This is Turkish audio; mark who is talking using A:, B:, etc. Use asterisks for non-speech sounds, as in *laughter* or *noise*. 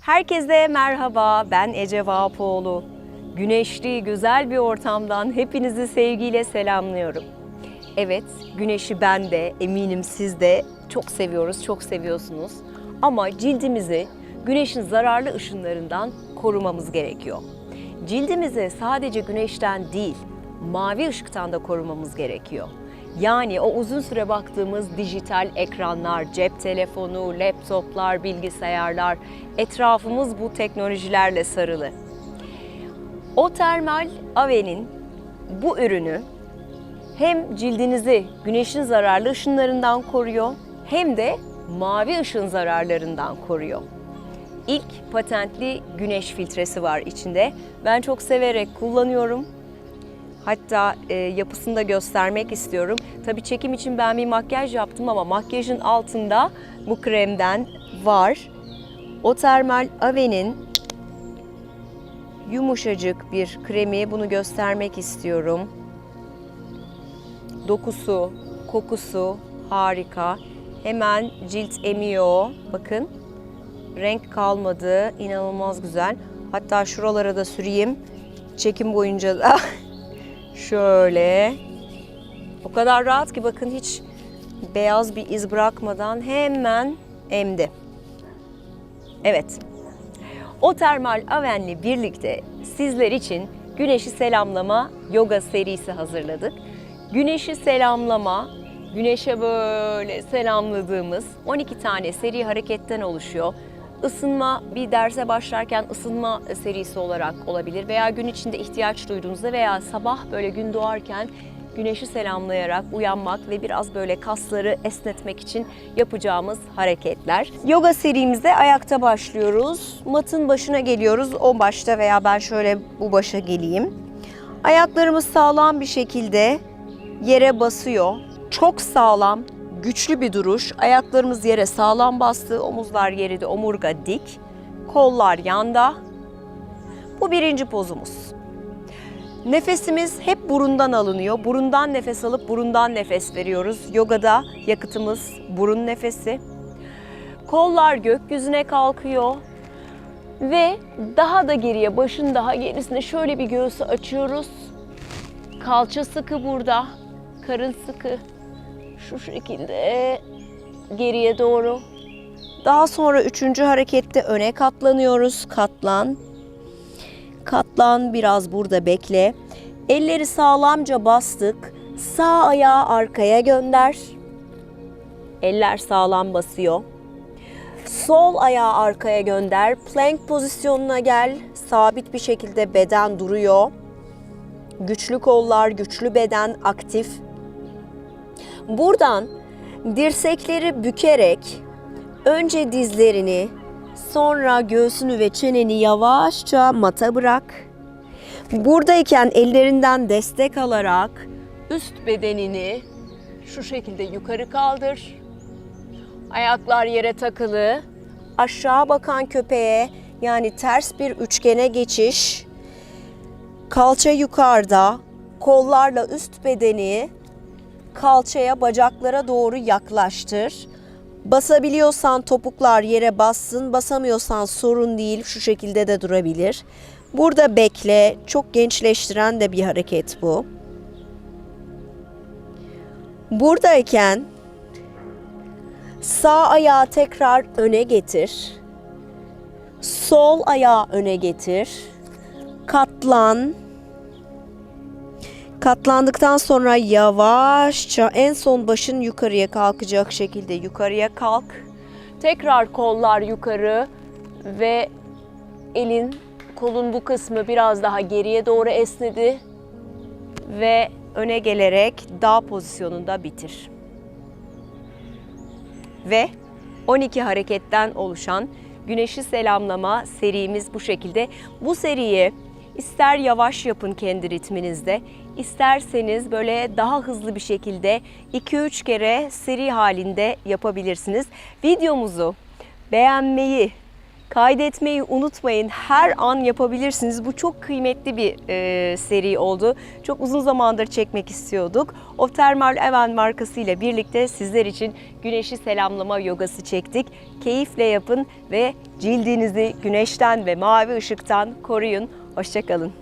A: Herkese merhaba, ben Ece Vahapoğlu. Güneşli, güzel bir ortamdan hepinizi sevgiyle selamlıyorum. Evet, güneşi ben de, eminim siz de çok seviyoruz, çok seviyorsunuz. Ama cildimizi güneşin zararlı ışınlarından korumamız gerekiyor. Cildimizi sadece güneşten değil, mavi ışıktan da korumamız gerekiyor. Yani o uzun süre baktığımız dijital ekranlar, cep telefonu, laptoplar, bilgisayarlar, etrafımız bu teknolojilerle sarılı. O termal Ave'nin bu ürünü hem cildinizi güneşin zararlı ışınlarından koruyor hem de mavi ışın zararlarından koruyor. İlk patentli güneş filtresi var içinde. Ben çok severek kullanıyorum. Hatta e, yapısını da göstermek istiyorum. Tabii çekim için ben bir makyaj yaptım ama makyajın altında bu kremden var. O termal Ave'nin yumuşacık bir kremi. Bunu göstermek istiyorum. Dokusu, kokusu harika. Hemen cilt emiyor. Bakın. Renk kalmadı. İnanılmaz güzel. Hatta şuralara da süreyim. Çekim boyunca da *laughs* şöyle. O kadar rahat ki bakın hiç beyaz bir iz bırakmadan hemen emdi. Evet. O termal avenle birlikte sizler için güneşi selamlama yoga serisi hazırladık. Güneşi selamlama, güneşe böyle selamladığımız 12 tane seri hareketten oluşuyor. Isınma bir derse başlarken ısınma serisi olarak olabilir veya gün içinde ihtiyaç duyduğunuzda veya sabah böyle gün doğarken güneşi selamlayarak uyanmak ve biraz böyle kasları esnetmek için yapacağımız hareketler. Yoga serimizde ayakta başlıyoruz. Matın başına geliyoruz. O başta veya ben şöyle bu başa geleyim. Ayaklarımız sağlam bir şekilde yere basıyor. Çok sağlam, güçlü bir duruş. Ayaklarımız yere sağlam bastı, omuzlar geride, omurga dik. Kollar yanda. Bu birinci pozumuz. Nefesimiz hep burundan alınıyor. Burundan nefes alıp burundan nefes veriyoruz. Yogada yakıtımız burun nefesi. Kollar gökyüzüne kalkıyor. Ve daha da geriye, başın daha gerisine şöyle bir göğsü açıyoruz. Kalça sıkı burada, karın sıkı. Şu şekilde geriye doğru. Daha sonra üçüncü harekette öne katlanıyoruz. Katlan. Katlan biraz burada bekle. Elleri sağlamca bastık. Sağ ayağı arkaya gönder. Eller sağlam basıyor. Sol ayağı arkaya gönder. Plank pozisyonuna gel. Sabit bir şekilde beden duruyor. Güçlü kollar, güçlü beden aktif. Buradan dirsekleri bükerek önce dizlerini, sonra göğsünü ve çeneni yavaşça mata bırak. Buradayken ellerinden destek alarak üst bedenini şu şekilde yukarı kaldır. Ayaklar yere takılı. Aşağı bakan köpeğe yani ters bir üçgene geçiş. Kalça yukarıda, kollarla üst bedeni kalçaya, bacaklara doğru yaklaştır. Basabiliyorsan topuklar yere bassın, basamıyorsan sorun değil, şu şekilde de durabilir. Burada bekle, çok gençleştiren de bir hareket bu. Buradayken sağ ayağı tekrar öne getir. Sol ayağı öne getir. Katlan. Katlandıktan sonra yavaşça en son başın yukarıya kalkacak şekilde yukarıya kalk. Tekrar kollar yukarı ve elin, kolun bu kısmı biraz daha geriye doğru esnedi ve öne gelerek dağ pozisyonunda bitir. Ve 12 hareketten oluşan güneşi selamlama serimiz bu şekilde. Bu seriyi ister yavaş yapın kendi ritminizde, isterseniz böyle daha hızlı bir şekilde 2-3 kere seri halinde yapabilirsiniz. Videomuzu beğenmeyi, Kaydetmeyi unutmayın. Her an yapabilirsiniz. Bu çok kıymetli bir e, seri oldu. Çok uzun zamandır çekmek istiyorduk. Oftermal Even markası ile birlikte sizler için güneşi selamlama yogası çektik. Keyifle yapın ve cildinizi güneşten ve mavi ışıktan koruyun. Hoşçakalın.